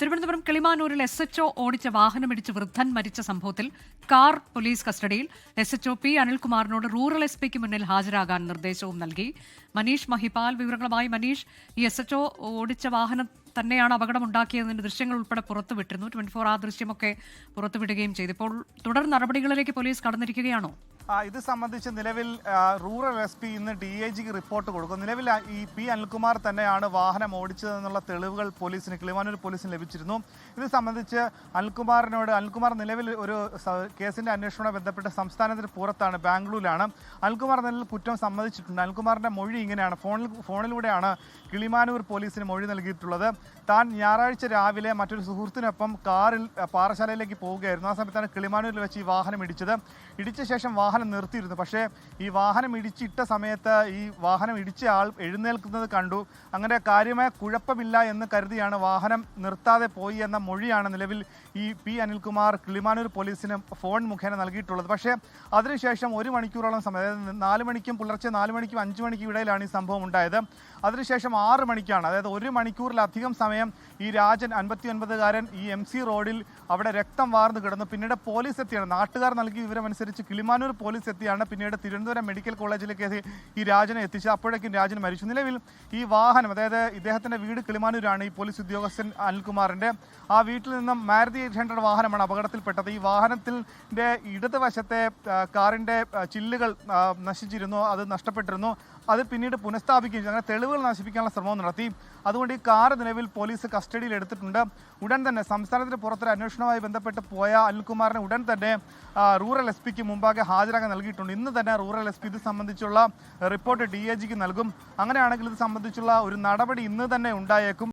തിരുവനന്തപുരം കിളിമാനൂരിൽ S H O ഓടിച്ച വാഹനമിടിച്ച് വൃദ്ധൻ മരിച്ച സംഭവത്തിൽ കാർ പോലീസ് കസ്റ്റഡിയിൽ. എസ് എച്ച് ഒ പി അനിൽകുമാറിനോട് റൂറൽ എസ് പിക്ക് മുന്നിൽ ഹാജരാകാൻ നിർദ്ദേശവും നൽകി. മനീഷ് മഹിപാൽ വിവരങ്ങളുമായി മനീഷ്. ഈ എസ് എച്ച് ഒ ഓടിച്ച വാഹനം തന്നെയാണ് അപകടമുണ്ടാക്കിയതിന്റെ ദൃശ്യങ്ങൾ ഉൾപ്പെടെ പുറത്തുവിട്ടിരുന്നു. ട്വന്റി ഫോർ ആ ദൃശ്യമൊക്കെ പുറത്തുവിടുകയും ചെയ്തു. ഇപ്പോൾ തുടർ നടപടികളിലേക്ക് പോലീസ് കടന്നിരിക്കുകയാണോ? ഇത് സംബന്ധിച്ച് നിലവിൽ റൂറൽ എസ് പി ഇന്ന് ഡി ഐ ജിക്ക് റിപ്പോർട്ട് കൊടുക്കും. നിലവിൽ ഈ പി അനിൽകുമാർ തന്നെയാണ് വാഹനം ഓടിച്ചതെന്നുള്ള തെളിവുകൾ പോലീസിന് കിളിമാനൂർ പോലീസിന് ലഭിച്ചിരുന്നു. ഇത് സംബന്ധിച്ച് അനിൽകുമാറിനോട് അനിൽകുമാർ നിലവിൽ ഒരു കേസിന്റെ അന്വേഷണവുമായി ബന്ധപ്പെട്ട് സംസ്ഥാനത്തിന് പുറത്താണ് ബാംഗ്ലൂരിലാണ്. അനിൽകുമാർ നിലവിൽ കുറ്റം സമ്മതിച്ചിട്ടുണ്ട്. അനിൽകുമാറിന്റെ മൊഴി ഇങ്ങനെയാണ്. ഫോണിൽ ഫോണിലൂടെയാണ് കിളിമാനൂർ പോലീസിന് മൊഴി നൽകിയിട്ടുള്ളത്. താൻ ഞായറാഴ്ച രാവിലെ മറ്റൊരു സുഹൃത്തിനൊപ്പം കാറിൽ പാറശാലയിലേക്ക് പോവുകയായിരുന്നു. ആ സമയത്താണ് കിളിമാനൂരിൽ വെച്ച് ഈ വാഹനം ഇടിച്ചത്. ഇടിച്ച ശേഷം വാഹനം നിർത്തിയിരുന്നു. പക്ഷേ ഈ വാഹനം ഇടിച്ചിട്ട സമയത്ത് ഈ വാഹനം ഇടിച്ച ആൾ എഴുന്നേൽക്കുന്നത് കണ്ടു. അങ്ങനെ കാര്യമായ കുഴപ്പമില്ല എന്ന് കരുതിയാണ് വാഹനം നിർത്താതെ പോയി എന്ന മൊഴിയാണ് നിലവിൽ ഈ പി അനിൽകുമാർ കിളിമാനൂർ പോലീസിന് ഫോൺ മുഖേന നൽകിയിട്ടുള്ളത്. പക്ഷേ അതിനുശേഷം ഒരു മണിക്കൂറോളം സമയം അതായത് നാല് മണിക്കും പുലർച്ചെ നാല് മണിക്കും അഞ്ച് മണിക്കും ഇടയിലാണ് ഈ സംഭവം ഉണ്ടായത്. അതിനുശേഷം ആറ് മണിക്കാണ് അതായത് ഒരു മണിക്കൂറിലധികം സമയം ഈ രാജൻ അൻപത്തി ഒൻപതുകാരൻ ഈ എം സി റോഡിൽ അവിടെ രക്തം വാർന്നു കിടന്നു. പിന്നീട് പോലീസ് എത്തിയാണ്. നാട്ടുകാർ നൽകിയ വിവരമനുസരിച്ച് കിളിമാനൂർ പോലീസ് എത്തിയാണ് പിന്നീട് തിരുവനന്തപുരം മെഡിക്കൽ കോളേജിലേക്ക് ഈ രാജനെ എത്തിച്ചത് അപ്പോഴേക്കും രാജൻ മരിച്ചു. നിലവിൽ ഈ വാഹനം അതായത് ഇദ്ദേഹത്തിന്റെ വീട് കിളിമാനൂരാണ് ഈ പോലീസ് ഉദ്യോഗസ്ഥൻ അനിൽകുമാറിന്റെ. ആ വീട്ടിൽ നിന്നും മാരുതി എയ്റ്റ് ഹൺഡ്രഡ് വാഹനമാണ് അപകടത്തിൽപ്പെട്ടത്. ഈ വാഹനത്തിന്റെ ഇടതുവശത്തെ ആ, കാറിന്റെ ചില്ലുകൾ നശിച്ചിരുന്നു അത് നഷ്ടപ്പെട്ടിരുന്നു. അത് പിന്നീട് പുനഃസ്ഥാപിക്കുകയും അങ്ങനെ തെളിവുകൾ നശിപ്പിക്കാനുള്ള ശ്രമവും നടത്തി. അതുകൊണ്ട് ഈ കാർ നിലവിൽ പോലീസ് കസ്റ്റഡിയിൽ എടുത്തിട്ടുണ്ട്. ഉടൻ തന്നെ സംസ്ഥാനത്തിന് പുറത്തൊരു അന്വേഷണവുമായി ബന്ധപ്പെട്ട് പോയ അനിൽകുമാറിനെ ഉടൻ തന്നെ റൂറൽ എസ് പിക്ക് മുമ്പാകെ ഹാജരാക്കാൻ നൽകിയിട്ടുണ്ട്. ഇന്ന് തന്നെ റൂറൽ എസ് ഇത് സംബന്ധിച്ചുള്ള റിപ്പോർട്ട് ഡി എ ജിക്ക് നൽകും. അങ്ങനെയാണെങ്കിൽ ഇത് സംബന്ധിച്ചുള്ള ഒരു നടപടി ഇന്ന് തന്നെ ഉണ്ടായേക്കും.